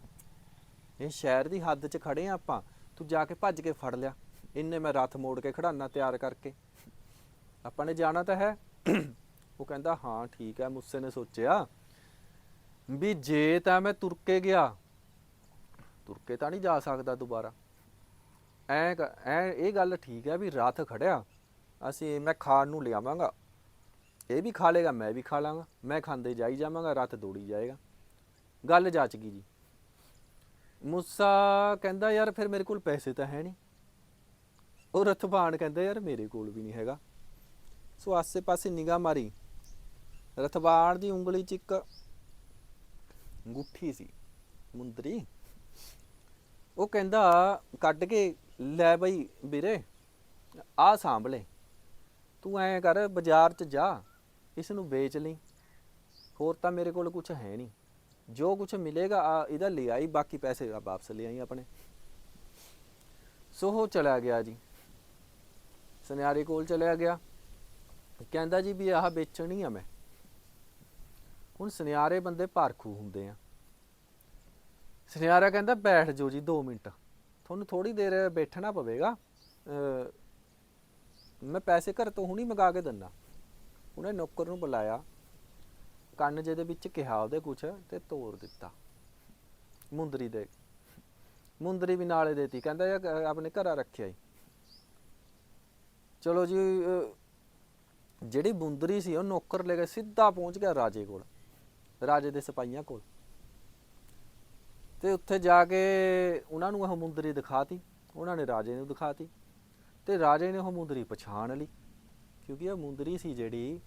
ਇਹ ਸ਼ਹਿਰ ਦੀ ਹੱਦ 'ਚ ਖੜੇ ਆ ਆਪਾਂ। ਤੂੰ ਜਾ ਕੇ ਭੱਜ ਕੇ ਫੜ ਲਿਆ। ਇੰਨੇ ਮੈਂ ਰੱਥ ਮੋੜ ਕੇ ਖੜਾਨਾ ਤਿਆਰ ਕਰਕੇ। ਆਪਾਂ ਨੇ ਜਾਣਾ ਤਾਂ ਹੈ। ਉਹ ਕਹਿੰਦਾ, ਹਾਂ, ਠੀਕ ਹੈ, ਮੁੱਸੇ ਨੇ ਸੋਚਿਆ ਵੀ ਜੇ ਤਾਂ ਮੈਂ ਤੁਰ ਕੇ ਗਿਆ ਤੁਰ ਕੇ ਤਾਂ ਨਹੀਂ ਜਾ ਸਕਦਾ ਦੁਬਾਰਾ। ਐ ਐ, ਇਹ ਗੱਲ ਠੀਕ ਹੈ ਵੀ ਰੱਥ ਖੜਿਆ ਅਸੀਂ, ਮੈਂ ਖਾਣ ਨੂੰ ਲਿਆਵਾਂਗਾ। ਇਹ ਵੀ ਖਾ ਲੇਗਾ, ਮੈਂ ਵੀ ਖਾ ਲਾਂਗਾ। ਮੈਂ ਖਾਂਦੇ ਜਾਈ ਜਾਵਾਂਗਾ ਰਥ ਦੌੜੀ ਜਾਏਗਾ। ਗੱਲ ਜਾਚ ਗਈ ਜੀ। ਮੁੱਸਾ ਕਹਿੰਦਾ, ਯਾਰ ਫਿਰ ਮੇਰੇ ਕੋਲ ਪੈਸੇ ਤਾਂ ਹੈ ਨਹੀਂ ਉਹ ਰਥਵਾਨ ਕਹਿੰਦਾ, ਯਾਰ ਮੇਰੇ ਕੋਲ ਵੀ ਨਹੀਂ ਹੈਗਾ। ਸੋ ਆਸੇ-ਪਾਸੇ ਨਿਗਾਹ ਮਾਰੀ। ਰਥਵਾਨ ਦੀ ਉਂਗਲੀ 'ਚ ਇੱਕ ਅੰਗੂਠੀ ਸੀ, ਮੁੰਦਰੀ। ਉਹ ਕਹਿੰਦਾ, ਕੱਢ ਕੇ ਲੈ ਬਈ ਵੀਰੇ ਆ ਸਾਂਭਲੇ ਤੂੰ ਐਂ ਕਰ, ਬਾਜ਼ਾਰ 'ਚ ਜਾ। ਇਸ ਨੂੰ ਵੇਚ ਲਈ। ਹੋਰ ਤਾਂ ਮੇਰੇ ਕੋਲ ਕੁਝ ਹੈ ਨਹੀਂ। ਜੋ ਕੁਝ ਮਿਲੇਗਾ, ਆ ਇਹਦਾ ਲੈ ਆਈ, ਬਾਕੀ ਪੈਸੇ ਆ ਵਾਪਸ ਲੈ ਆਈ ਆਪਣੇ। ਸੋ ਉਹ ਚਲਾ ਗਿਆ ਜੀ। ਸੁਨਿਆਰੇ ਕੋਲ ਚਲਿਆ ਗਿਆ। ਕਹਿੰਦਾ ਜੀ ਵੀ ਆਹ ਵੇਚਣੀ ਆ ਮੈਂ। ਹੁਣ ਸੁਨਿਆਰੇ ਬੰਦੇ ਭਾਰਖੂ ਹੁੰਦੇ ਆ। ਸੁਨਿਆਰਾ ਕਹਿੰਦਾ, ਬੈਠ ਜੋ ਜੀ 2 ਮਿੰਟ। ਤੁਹਾਨੂੰ ਥੋੜੀ ਦੇਰ ਬੈਠਣਾ ਪਵੇਗਾ। ਮੈਂ ਪੈਸੇ ਘਰ ਤੋਂ ਹੁਣੀ ਮੰਗਾ ਕੇ ਦਿੰਦਾ। ਉਹਨੇ ਨੌਕਰ ਨੂੰ ਬੁਲਾਇਆ, ਕੰਨ ਜਿਹਦੇ ਵਿੱਚ ਕਿਹਾ ਉਹਦੇ ਕੁਛ ਤੇ ਤੋੜ ਦਿੱਤਾ। ਮੁੰਦਰੀ ਦੇ, ਮੁੰਦਰੀ ਵੀ ਨਾਲੇ ਦੇਤੀ, ਕਹਿੰਦਾ ਯਾਰ ਆਪਣੇ ਘਰਾਂ ਰੱਖਿਆ ਈ। ਚਲੋ ਜੀ ਜਿਹੜੀ ਮੁੰਦਰੀ ਸੀ ਉਹ ਨੌਕਰ ਲੈ ਕੇ ਸਿੱਧਾ ਪਹੁੰਚ ਗਿਆ ਰਾਜੇ ਕੋਲ, ਰਾਜੇ ਦੇ ਸਿਪਾਹੀਆਂ ਕੋਲ। ਤੇ ਉੱਥੇ ਜਾ ਕੇ ਉਹਨਾਂ ਨੂੰ ਉਹ ਮੁੰਦਰੀ ਦਿਖਾਤੀ, ਉਹਨਾਂ ਨੇ ਰਾਜੇ ਨੂੰ ਦਿਖਾਤੀ, ਤੇ ਰਾਜੇ ਨੇ ਉਹ ਮੁੰਦਰੀ ਪਛਾਣ ਲਈ। ਕਿਉਂਕਿ ਇਹ ਮੁੰਦਰੀ ਸੀ ਜਿਹੜੀ,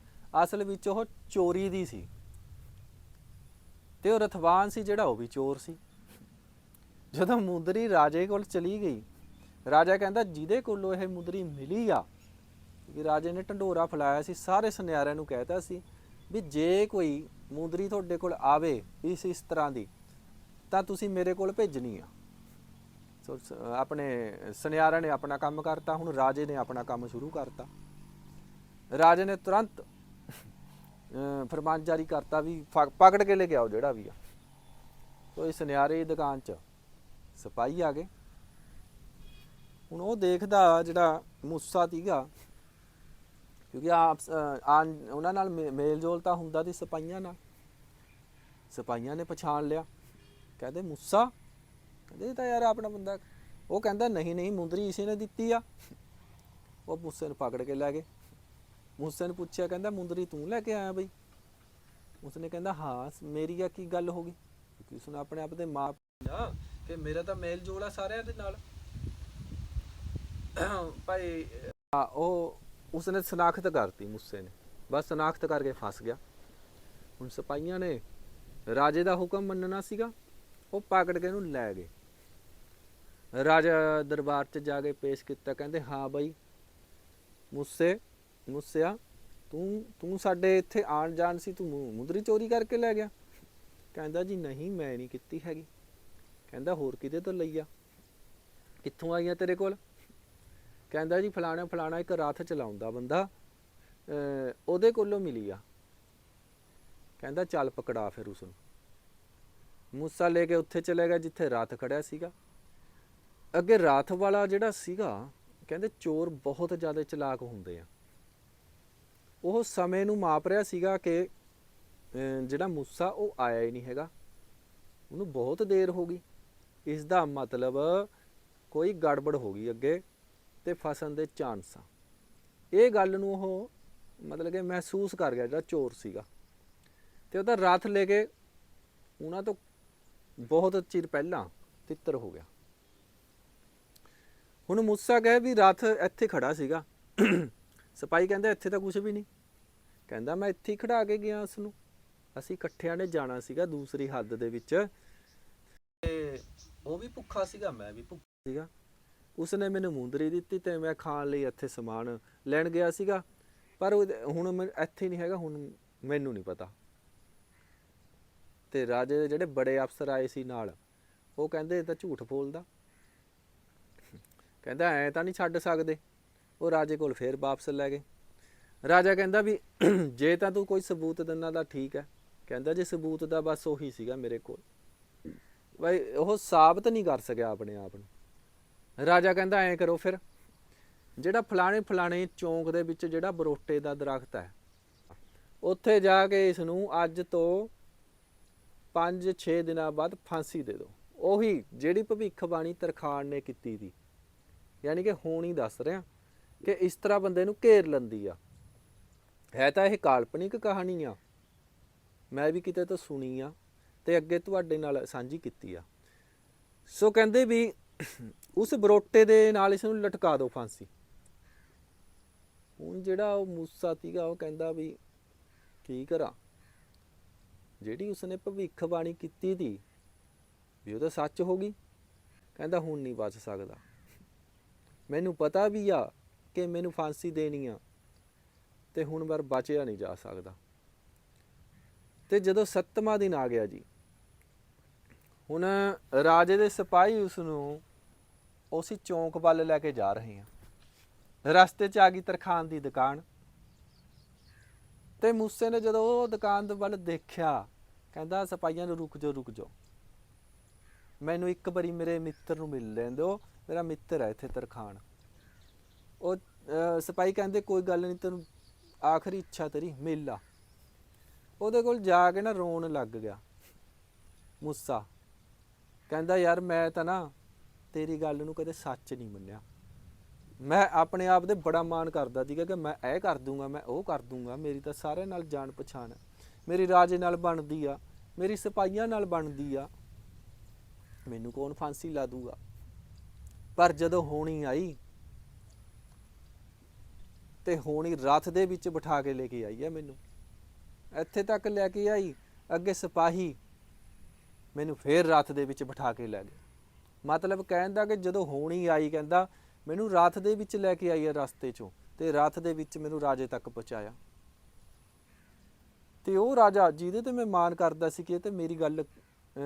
ਅਸਲ ਵਿੱਚ ਉਹ ਚੋਰੀ ਦੀ ਸੀ। ਤੇ ਉਹ ਰਥਵਾਨ ਸੀ ਜਿਹੜਾ ਉਹ ਵੀ ਚੋਰ ਸੀ। ਜਦੋਂ ਮੁੰਦਰੀ ਰਾਜੇ ਕੋਲ ਚਲੀ ਗਈ, ਰਾਜਾ ਕਹਿੰਦਾ, ਜਿਹਦੇ ਕੋਲੋਂ ਇਹ ਮੁੰਦਰੀ ਮਿਲੀ ਆ? ਕਿ ਰਾਜੇ ਨੇ ਢੰਡੋਰਾ ਫਲਾਇਆ ਸੀ, ਸਾਰੇ ਸੁਨਿਆਰਿਆਂ ਨੂੰ ਕਹਿਤਾ ਸੀ ਵੀ ਜੇ ਕੋਈ ਮੁੰਦਰੀ ਤੁਹਾਡੇ ਕੋਲ ਆਵੇ ਇਸ ਇਸ ਤਰ੍ਹਾਂ ਦੀ, ਤਾਂ ਤੁਸੀਂ ਮੇਰੇ ਕੋਲ ਭੇਜਣੀ ਆ। ਸੋ ਆਪਣੇ ਸੁਨਿਆਰਾਂ ਨੇ ਆਪਣਾ ਕੰਮ ਕਰਤਾ, ਹੁਣ ਰਾਜੇ ਨੇ ਆਪਣਾ ਕੰਮ ਸ਼ੁਰੂ ਕਰਤਾ। ਰਾਜੇ ਨੇ ਤੁਰੰਤ ਅਹ, ਫਰਮਾਨ ਜਾਰੀ ਕਰਤਾ ਵੀ ਫ- ਪਕੜ ਕੇ ਲੈ ਕੇ ਆਓ ਜਿਹੜਾ ਵੀ ਆ। ਸੋ ਇਸ ਸੁਨਿਆਰੇ ਦੀ ਦੁਕਾਨ 'ਚ ਸਿਪਾਹੀ ਆ ਗਏ। ਹੁਣ ਉਹ ਦੇਖਦਾ ਜਿਹੜਾ ਮੂਸਾ ਸੀਗਾ ਕਿਉਂਕਿ ਆਪ ਉਹਨਾਂ ਨਾਲ ਮੇ- ਮੇਲ ਜੋਲ ਤਾਂ ਹੁੰਦਾ ਸੀ ਸਿਪਾਹੀਆਂ ਨਾਲ। ਸਿਪਾਹੀਆਂ ਨੇ ਪਛਾਣ ਲਿਆ। ਕਹਿੰਦੇ ਮੂਸਾ? ਕਹਿੰਦੇ ਤਾਂ ਯਾਰ ਆਪਣਾ ਬੰਦਾ ਉਹ ਕਹਿੰਦਾ ਨਹੀਂ ਨਹੀਂ ਮੁੰਦਰੀ ਇਸੇ ਨੇ ਦਿੱਤੀ ਆ। ਉਹ ਮੂਸੇ ਨੂੰ ਪਕੜ ਕੇ ਲੈ ਗਏ। ਮੂਸੇ ਨੇ ਪੁੱਛਿਆ ਕਹਿੰਦਾ, ਮੁੰਦਰੀ ਤੂੰ ਲੈ ਕੇ ਆਇਆ ਬਈ? ਉਸਨੇ ਕਹਿੰਦਾ, ਹਾਂ, ਮੇਰੀ ਆ ਕੀ ਗੱਲ ਹੋ ਗਈ? ਕਿਉਂਕਿ ਉਸਨੇ ਆਪਣੇ ਆਪ ਦੇ ਮਾਂ ਨਾ ਕਿ ਮੇਰਾ ਤਾਂ ਮੇਲ ਜੋਲ ਆ ਸਾਰਿਆਂ ਦੇ ਨਾਲ। ਭਾਈ ਆ ਉਹ ਉਸਨੇ ਸਨਾਖਤ ਕਰਤੀ ਮੂਸੇ ਨੇ। ਬਸ ਸਨਾਖਤ ਕਰਕੇ ਫਸ ਗਿਆ। ਹੁਣ ਸਿਪਾਹੀਆਂ ਨੇ ਰਾਜੇ ਦਾ ਹੁਕਮ ਮੰਨਣਾ ਸੀਗਾ, ਉਹ ਪਕੜ ਕੇ ਇਹਨੂੰ ਲੈ ਗਏ। ਰਾਜਾ ਦਰਬਾਰ 'ਚ ਜਾ ਕੇ ਪੇਸ਼ ਕੀਤਾ, ਕਹਿੰਦੇ, ਹਾਂ ਬਾਈ, ਮੁੱਸੇ ਮੁੱਸਿਆ, ਤੂੰ ਤੂੰ ਸਾਡੇ ਇੱਥੇ ਆਣ ਜਾਣ ਸੀ, ਤੂੰ ਮੁ- ਮੁੰਦਰੀ ਚੋਰੀ ਕਰਕੇ ਲੈ ਗਿਆ। ਕਹਿੰਦਾ ਜੀ, ਨਹੀਂ, ਮੈਂ ਨਹੀਂ ਕੀਤੀ ਹੈਗੀ। ਕਹਿੰਦਾ, ਹੋਰ ਕਿਤੇ ਤੋਂ ਲਈ ਆ? ਕਿੱਥੋਂ ਆਈਆਂ ਤੇਰੇ ਕੋਲ? ਕਹਿੰਦਾ ਜੀ, ਫਲਾਣਾ ਫਲਾਣਾ ਇੱਕ ਰਾਥ ਚਲਾਉਂਦਾ ਬੰਦਾ, ਅਹ, ਉਹਦੇ ਕੋਲੋਂ ਮਿਲੀ ਆ। ਕਹਿੰਦਾ, ਚੱਲ ਪਕੜਾ ਫਿਰ ਉਸ ਨੂੰ ਮੂਸਾ ਲੈ ਕੇ ਉੱਥੇ ਚਲੇ ਗਿਆ, ਜਿੱਥੇ ਰਾਤ ਖੜਿਆ ਸੀਗਾ। ਅੱਗੇ ਰਾਤ ਵਾਲਾ ਜਿਹੜਾ ਸੀਗਾ, ਕਹਿੰਦੇ ਚੋਰ ਬਹੁਤ ਜ਼ਿਆਦਾ ਚਲਾਕ ਹੁੰਦੇ ਆ। ਉਹ ਸਮੇਂ ਨੂੰ ਮਾਪ ਰਿਹਾ ਸੀਗਾ ਕਿ ਜਿਹੜਾ ਮੂਸਾ ਉਹ ਆਇਆ ਹੀ ਨਹੀਂ ਹੈਗਾ। ਉਹਨੂੰ ਬਹੁਤ ਦੇਰ ਹੋ ਗਈ। ਇਸ ਦਾ ਮਤਲਬ ਕੋਈ ਗੜਬੜ ਹੋ ਗਈ ਅੱਗੇ ਤੇ ਫਸਣ ਦੇ ਚਾਂਸ। ਆ ਇਹ ਗੱਲ ਨੂੰ ਉਹ ਮਤਲਬ ਕਿ ਮਹਿਸੂਸ ਕਰ ਗਿਆ ਜਿਹੜਾ ਚੋਰ ਸੀਗਾ। ਤੇ ਉਹਦਾ ਰਥ ਲੈ ਕੇ ਉਹਨਾਂ ਤੋਂ ਬਹੁਤ ਚਿਰ ਪਹਿਲਾਂ ਤਿੱਤਰ ਹੋ ਗਿਆ। ਹੁਣ ਮੂਸਾ ਕਹੇ ਵੀ ਰਥ ਇੱਥੇ ਖੜਾ ਸੀਗਾ। ਸਿਪਾਹੀ ਕਹਿੰਦਾ ਇੱਥੇ ਤਾਂ ਕੁਝ ਵੀ ਨਹੀਂ। ਕਹਿੰਦਾ ਮੈਂ ਇੱਥੇ ਹੀ ਖੜਾ ਕੇ ਗਿਆ ਉਸ ਨੂੰ ਅਸੀਂ ਇਕੱਠਿਆਂ ਨੇ ਜਾਣਾ ਸੀਗਾ ਦੂਸਰੀ ਹੱਦ ਦੇ ਵਿੱਚ। ਤੇ ਉਹ ਵੀ ਭੁੱਖਾ ਸੀਗਾ, ਮੈਂ ਵੀ ਭੁੱਖਾ ਸੀਗਾ। ਉਸਨੇ ਮੈਨੂੰ ਮੁੰਦਰੀ ਦਿੱਤੀ ਤੇ ਮੈਂ ਖਾਣ ਲਈ ਇੱਥੇ ਸਮਾਨ ਲੈਣ ਗਿਆ ਸੀਗਾ। ਪਰ ਉਹਦੇ- ਹੁਣ ਮੈਂ ਇੱਥੇ ਨਹੀਂ ਹੈਗਾ, ਹੁਣ ਮੈਨੂੰ ਨਹੀਂ ਪਤਾ। ਤੇ ਰਾਜੇ ਦੇ ਜਿਹੜੇ ਬੜੇ ਅਫਸਰ ਆਏ ਸੀ ਨਾਲ, ਉਹ ਕਹਿੰਦੇ ਇਹ ਤਾਂ ਝੂਠ ਬੋਲਦਾ। ਕਹਿੰਦਾ ਐ ਤਾਂ ਨਹੀਂ ਛੱਡ ਸਕਦੇ। ਉਹ ਰਾਜੇ ਕੋਲ ਫੇਰ ਵਾਪਸ ਲੈ ਗਏ। ਰਾਜਾ ਕਹਿੰਦਾ ਵੀ ਜੇ ਤਾਂ ਤੂੰ ਕੋਈ ਸਬੂਤ ਦਿੰਦਾ ਤਾਂ ਠੀਕ ਹੈ। ਕਹਿੰਦਾ ਜੇ ਸਬੂਤ ਦਾ ਬਸ ਉਹੀ ਸੀਗਾ ਮੇਰੇ ਕੋਲ। ਬਈ ਉਹ ਸਾਬਤ ਨਹੀਂ ਕਰ ਸਕਿਆ ਆਪਣੇ ਆਪ ਨੂੰ। ਰਾਜਾ ਕਹਿੰਦਾ ਐਂ ਕਰੋ ਫਿਰ, ਜਿਹੜਾ ਫਲਾਣੇ ਫਲਾਣੇ ਚੌਂਕ ਦੇ ਵਿੱਚ ਜਿਹੜਾ ਬਰੋਟੇ ਦਾ ਦਰਖਤ ਹੈ, ਉੱਥੇ ਜਾ ਕੇ ਇਸ ਨੂੰ ਅੱਜ ਤੋਂ 5-6 ਦਿਨਾਂ ਬਾਅਦ ਫਾਂਸੀ ਦੇ ਦਿਓ। ਉਹੀ ਜਿਹੜੀ ਭਵਿੱਖਬਾਣੀ ਤਰਖਾਣ ਨੇ ਕੀਤੀ ਦੀ। ਯਾਨੀ ਕਿ ਹੁਣ ਹੀ ਦੱਸ ਰਿਹਾ। ਕਿ ਇਸ ਤਰ੍ਹਾਂ ਬੰਦੇ ਨੂੰ ਘੇਰ ਲੈਂਦੀ ਆ। ਹੈ ਤਾਂ ਇਹ ਕਾਲਪਨਿਕ ਕਹਾਣੀ ਆ ਮੈਂ ਵੀ ਕਿਤੇ ਤੋਂ ਸੁਣੀ ਆ ਤੇ ਅੱਗੇ ਤੁਹਾਡੇ ਨਾਲ ਸਾਂਝੀ ਕੀਤੀ ਆ। ਸੋ ਕਹਿੰਦੇ ਵੀ ਉਸ ਬਰੋਟੇ ਦੇ ਨਾਲ ਇਸ ਨੂੰ ਲਟਕਾ ਦਿਓ ਫਾਂਸੀ। ਹੁਣ ਜਿਹੜਾ ਉਹ ਮੂਸਾ ਸੀਗਾ ਉਹ ਕਹਿੰਦਾ ਵੀ ਕੀ ਕਰਾਂ? ਜਿਹੜੀ ਉਸਨੇ ਭਵਿੱਖਬਾਣੀ ਕੀਤੀ ਦੀ ਵੀ ਉਹ ਤਾਂ ਸੱਚ ਹੋ ਗਈ। ਕਹਿੰਦਾ ਹੁਣ ਨਹੀਂ ਬਚ ਸਕਦਾ। ਮੈਨੂੰ ਪਤਾ ਵੀ ਆ ਕਿ ਮੈਨੂੰ ਫਾਂਸੀ ਦੇਣੀ ਆ ਤੇ ਹੁਣ ਵਾਰ ਬਚਿਆ ਨਹੀਂ ਜਾ ਸਕਦਾ। ਤੇ ਜਦੋਂ ਸੱਤਵਾਂ ਦਿਨ ਆ ਗਿਆ ਜੀ, ਹੁਣ ਰਾਜੇ ਦੇ ਸਿਪਾਹੀ ਉਸ ਨੂੰ ਉਸੇ ਚੌਂਕ ਵੱਲ ਲੈ ਕੇ ਜਾ ਰਹੇ ਆ। ਰਸਤੇ 'ਚ ਆ ਗਈ ਤਰਖਾਨ ਦੀ ਦੁਕਾਨ। ਤੇ ਮੂਸੇ ਨੇ ਜਦੋਂ ਉਹ ਦੁਕਾਨ ਦੇ ਵੱਲ ਦੇਖਿਆ, ਕਹਿੰਦਾ, ਸਿਪਾਹੀਆਂ ਨੂੰ ਰੁਕ ਜਾਓ ਰੁਕ ਜਾਓ। ਮੈਨੂੰ ਇੱਕ ਵਾਰੀ ਮੇਰੇ ਮਿੱਤਰ ਨੂੰ ਮਿਲ ਲੈਣ ਦਿਓ। ਮੇਰਾ ਮਿੱਤਰ ਹੈ ਇੱਥੇ ਤਰਖਾਨ ਉਹ ਸਿਪਾਹੀ ਕਹਿੰਦੇ, ਕੋਈ ਗੱਲ ਨਹੀਂ ਤੈਨੂੰ ਆਖਰੀ ਇੱਛਾ ਤੇਰੀ ਮੇਲਾ ਉਹਦੇ ਕੋਲ ਜਾ ਕੇ ਨਾ ਰੋਣ ਲੱਗ ਗਿਆ, ਮੁੱਸਾ। ਕਹਿੰਦਾ, ਯਾਰ, ਮੈਂ ਤਾਂ ਨਾ ਤੇਰੀ ਗੱਲ ਨੂੰ ਕਦੇ ਸੱਚ ਨਹੀਂ ਮੰਨਿਆ। ਮੈਂ ਆਪਣੇ ਆਪ ਦੇ ਬੜਾ ਮਾਣ ਕਰਦਾ ਸੀਗਾ ਕਿ ਮੈਂ ਇਹ ਕਰ ਦੂੰਗਾ, ਮੈਂ ਉਹ ਕਰ ਦੂੰਗਾ। ਮੇਰੀ ਤਾਂ ਸਾਰਿਆਂ ਨਾਲ ਜਾਣ ਪਛਾਣ ਹੈ। ਮੇਰੀ ਰਾਜੇ ਨਾਲ ਬਣਦੀ ਆ, ਮੇਰੀ ਸਿਪਾਹੀਆਂ ਨਾਲ ਬਣਦੀ ਆ। ਮੈਨੂੰ ਕੌਣ ਫਾਂਸੀ ਲਾ ਦੂਗਾ? ਪਰ ਜਦੋਂ ਹੋਣੀ ਆਈ ਤੇ ਹੋਣੀ ਰਥ ਦੇ ਵਿੱਚ ਬਿਠਾ ਕੇ ਲੈ ਕੇ ਆਈ ਹੈ ਮੈਨੂੰ। ਇੱਥੇ ਤੱਕ ਲੈ ਕੇ ਆਈ, ਅੱਗੇ ਸਿਪਾਹੀ ਮੈਨੂੰ ਫੇਰ ਰਥ ਦੇ ਵਿੱਚ ਬਿਠਾ ਕੇ ਲੈ ਗਏ। ਮਤਲਬ ਕਹਿੰਦਾ ਕਿ ਜਦੋਂ ਹੋਣੀ ਆਈ ਕਹਿੰਦਾ, ਮੈਨੂੰ ਰਥ ਦੇ ਵਿੱਚ ਲੈ ਕੇ ਆਈ ਹੈ ਰਸਤੇ 'ਚੋਂ ਤੇ ਰਥ ਦੇ ਵਿੱਚ ਮੈਨੂੰ ਰਾਜੇ ਤੱਕ ਪਹੁੰਚਾਇਆ। ਤੇ ਉਹ ਰਾਜਾ ਜਿਹਦੇ ਤੇ ਮੈਂ ਮਾਣ ਕਰਦਾ ਸੀ ਕਿ ਇਹ ਤੇ ਮੇਰੀ ਗੱਲ,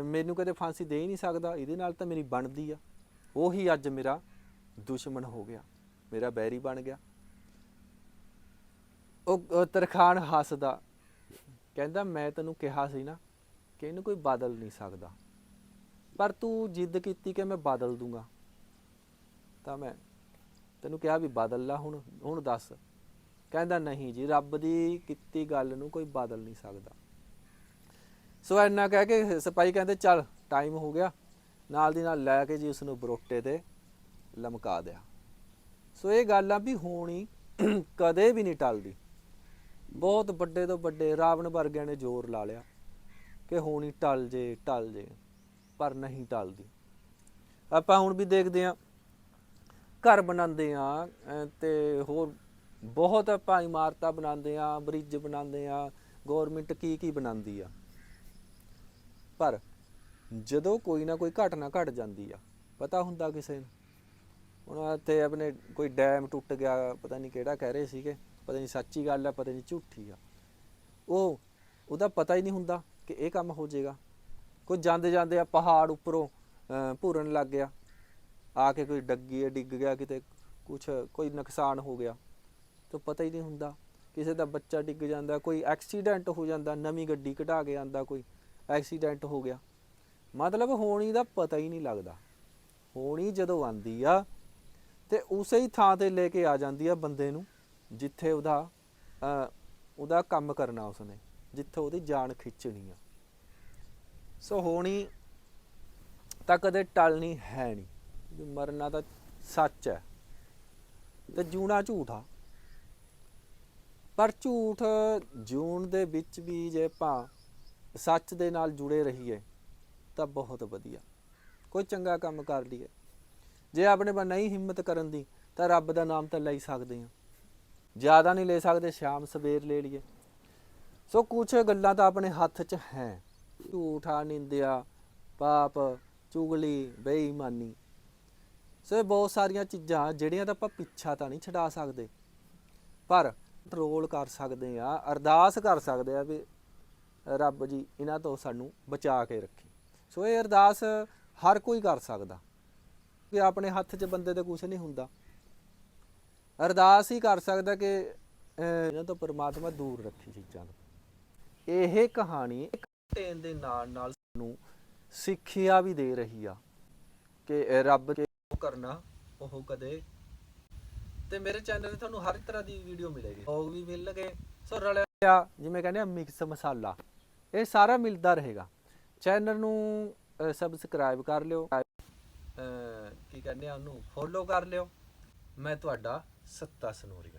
ਮੈਨੂੰ ਕਦੇ ਫਾਂਸੀ ਦੇ ਹੀ ਨਹੀਂ ਸਕਦਾ, ਇਹਦੇ ਨਾਲ ਤਾਂ ਮੇਰੀ ਬਣਦੀ ਆ। ਉਹੀ ਅੱਜ ਮੇਰਾ ਦੁਸ਼ਮਣ ਹੋ ਗਿਆ, ਮੇਰਾ ਬੈਰੀ ਬਣ ਗਿਆ। ਉਹ ਉਹ ਤਰਖਾਨ ਹੱਸਦਾ। ਕਹਿੰਦਾ, ਮੈਂ ਤੈਨੂੰ ਕਿਹਾ ਸੀ ਨਾ ਕਿ ਇਹਨੂੰ ਕੋਈ ਬਦਲ ਨਹੀਂ ਸਕਦਾ। ਪਰ ਤੂੰ ਜਿੱਦ ਕੀਤੀ ਕਿ ਮੈਂ ਬਦਲ ਦੂੰਗਾ। ਤਾਂ ਮੈਂ ਤੈਨੂੰ ਕਿਹਾ ਵੀ ਬਦਲ ਲਾ ਹੁਣ ਹੁਣ ਦੱਸ। ਕਹਿੰਦਾ, ਨਹੀਂ ਜੀ, ਰੱਬ ਦੀ ਕੀਤੀ ਗੱਲ ਨੂੰ ਕੋਈ ਬਦਲ ਨਹੀਂ ਸਕਦਾ। ਸੋ ਇੰਨਾ ਕਹਿ ਕੇ ਸਿਪਾਹੀ ਕਹਿੰਦੇ, ਚੱਲ ਟਾਈਮ ਹੋ ਗਿਆ। ਨਾਲ ਦੀ ਨਾਲ ਲੈ ਕੇ ਜੀ ਉਸ ਨੂੰ ਬਰੋਟੇ ਤੇ ਲਮਕਾ ਦਿਆ। ਸੋ ਇਹ ਗੱਲ ਆ ਵੀ ਹੋਣੀ ਕਦੇ ਵੀ ਨਹੀਂ ਟਲਦੀ। ਬਹੁਤ ਵੱਡੇ ਤੋਂ ਵੱਡੇ ਰਾਵਣ ਵਰਗਿਆਂ ਨੇ ਜ਼ੋਰ ਲਾ ਲਿਆ ਕਿ ਹੋਣੀ ਟਲ ਜੇ ਟਲ ਜੇ, ਪਰ ਨਹੀਂ ਟਲਦੀ। ਆਪਾਂ ਹੁਣ ਵੀ ਦੇਖਦੇ ਆ ਘਰ ਬਣਾਉਂਦੇ ਆ ਤੇ ਹੋਰ ਬਹੁਤ ਆਪਾਂ ਇਮਾਰਤਾਂ ਬਣਾਉਂਦੇ ਆ ਬ੍ਰਿਜ ਬਣਾਉਂਦੇ ਆ ਗਵਰਨਮੈਂਟ ਕੀ ਕੀ ਬਣਾਉਂਦੀ ਆ। ਪਰ ਜਦੋਂ ਕੋਈ ਨਾ ਕੋਈ ਘਟਨਾ ਘਟ ਜਾਂਦੀ ਆ, ਪਤਾ ਹੁੰਦਾ ਕਿਸੇ ਨੂੰ। ਹੁਣ ਇੱਥੇ ਆਪਣੇ ਕੋਈ ਡੈਮ ਟੁੱਟ ਗਿਆ, ਪਤਾ ਨਹੀਂ ਕਿਹੜਾ ਕਹਿ ਰਹੇ ਸੀਗੇ। ਪਤਾ ਨਹੀਂ ਸੱਚੀ ਗੱਲ ਆ ਪਤਾ ਨਹੀਂ ਝੂਠੀ ਆ। ਉਹ ਉਹਦਾ ਪਤਾ ਹੀ ਨਹੀਂ ਹੁੰਦਾ ਕਿ ਇਹ ਕੰਮ ਹੋ ਜਾਏਗਾ। ਕੋਈ ਜਾਂਦੇ ਜਾਂਦੇ ਆ ਪਹਾੜ ਉੱਪਰੋਂ ਅਹ, ਭੁਰਨ ਲੱਗ ਗਿਆ। ਆ ਕੇ ਕੋਈ ਡੱਗੀ ਡਿੱਗ ਗਿਆ ਕਿਤੇ ਕੁਛ ਕੋਈ ਨੁਕਸਾਨ ਹੋ ਗਿਆ। ਤਾਂ ਪਤਾ ਹੀ ਨਹੀਂ ਹੁੰਦਾ। ਕਿਸੇ ਦਾ ਬੱਚਾ ਡਿੱਗ ਜਾਂਦਾ ਕੋਈ ਐਕਸੀਡੈਂਟ ਹੋ ਜਾਂਦਾ ਨਵੀਂ ਗੱਡੀ ਘਟਾ ਕੇ ਆਂਦਾ ਕੋਈ ਐਕਸੀਡੈਂਟ ਹੋ ਗਿਆ। ਮਤਲਬ ਹੋਣੀ ਦਾ ਪਤਾ ਹੀ ਨਹੀਂ ਲੱਗਦਾ। ਹੋਣੀ ਜਦੋਂ ਆਂਦੀ ਆ ਤੇ ਉਸੇ ਹੀ ਥਾਂ ਤੇ ਲੈ ਕੇ ਆ ਜਾਂਦੀ ਆ ਬੰਦੇ ਨੂੰ। ਜਿੱਥੇ ਉਹਦਾ ਉਹਦਾ ਕੰਮ ਕਰਨਾ ਉਸਨੇ, ਜਿੱਥੇ ਉਹਦੀ ਜਾਨ ਖਿੱਚਣੀ ਆ। ਸੋ ਹੋਣੀ ਤਾਂ ਕਦੇ ਟਲਣੀ ਹੈ ਨਹੀਂ। ਮਰਨਾ ਤਾਂ ਸੱਚ ਹੈ। ਤੇ ਜੂਣਾ ਝੂਠਾ ਪਰ ਝੂਠ ਜੂਣ ਦੇ ਵਿੱਚ ਵੀ ਜੇ ਆਪਾਂ ਸੱਚ ਦੇ ਨਾਲ ਜੁੜੇ ਰਹੀਏ, ਤਾਂ ਬਹੁਤ ਵਧੀਆ। ਕੋਈ ਚੰਗਾ ਕੰਮ ਕਰ ਲਈਏ। ਜੇ ਆਪਣੇ ਬਾ ਨਹੀਂ ਹਿੰਮਤ ਕਰਨ ਦੀ, ਤਾਂ ਰੱਬ ਦਾ ਨਾਮ ਤਾਂ ਲੈ ਸਕਦੇ ਹਾਂ। ਜ਼ਿਆਦਾ ਨਹੀਂ ਲੈ ਸਕਦੇ, ਸ਼ਾਮ ਸਵੇਰ ਲੈ ਲਈਏ। ਸੋ ਕੁਝ ਗੱਲਾਂ ਤਾਂ ਆਪਣੇ ਹੱਥ 'ਚ ਹੈ। ਝੂਠਾ ਨਿੰਦਿਆ, ਪਾਪ, ਚੁਗਲੀ, ਬੇਈਮਾਨੀ। ਸੋ ਇਹ ਬਹੁਤ ਸਾਰੀਆਂ ਚੀਜ਼ਾਂ ਜਿਹੜੀਆਂ ਤਾਂ ਆਪਾਂ ਪਿੱਛਾ ਤਾਂ ਨਹੀਂ ਛਡਾ ਸਕਦੇ। ਪਰ ਕੰਟਰੋਲ ਕਰ ਸਕਦੇ ਆ, ਅਰਦਾਸ ਕਰ ਸਕਦੇ ਆ ਵੀ ਰੱਬ ਜੀ ਇਹਨਾਂ ਤੋਂ ਸਾਨੂੰ ਬਚਾ ਕੇ ਰੱਖੀ। ਸੋ ਇਹ ਅਰਦਾਸ ਹਰ ਕੋਈ ਕਰ ਸਕਦਾ। ਕਿ ਆਪਣੇ ਹੱਥ 'ਚ ਬੰਦੇ ਦੇ ਕੁਝ ਨਹੀਂ ਹੁੰਦਾ। ਅਰਦਾਸ ਹੀ ਕਰ ਸਕਦਾ ਕਿ ਇਹਨਾਂ ਤੋਂ ਪਰਮਾਤਮਾ ਦੂਰ ਰੱਖੀ ਚੀਜ਼ਾਂ ਤੋਂ। ਇਹ ਕਹਾਣੀ ਇੱਕ ਟੇਨ ਦੇ ਨਾਲ ਨਾਲ ਸਾਨੂੰ ਸਿੱਖਿਆ ਵੀ ਦੇ ਰਹੀ ਆ ਕਿ ਰੱਬ ਕੇ ਕਰਨਾ, ਉਹ ਕਦੇ। ਤੇ ਮੇਰੇ ਚੈਨਲ ਤੇ ਤੁਹਾਨੂੰ ਹਰ ਤਰ੍ਹਾਂ ਦੀ ਵੀਡੀਓ ਮਿਲੇਗੀ। ਉਹ ਵੀ ਮਿਲਣਗੇ। ਸੋ ਰਲਿਆ, ਜਿਵੇਂ ਕਹਿੰਦੇ ਆ ਮਿਕਸ ਮਸਾਲਾ। ਇਹ ਸਾਰਾ ਮਿਲਦਾ ਰਹੇਗਾ। ਚੈਨਲ ਨੂੰ ਸਬਸਕ੍ਰਾਈਬ ਕਰ ਲਿਓ। ਕੀ ਕਹਿੰਦੇ ਆ ਉਹਨੂੰ ਫੋਲੋ ਕਰ ਲਿਓ। ਮੈਂ ਤੁਹਾਡਾ ಸತ್ತಾಸನೂರಿಗ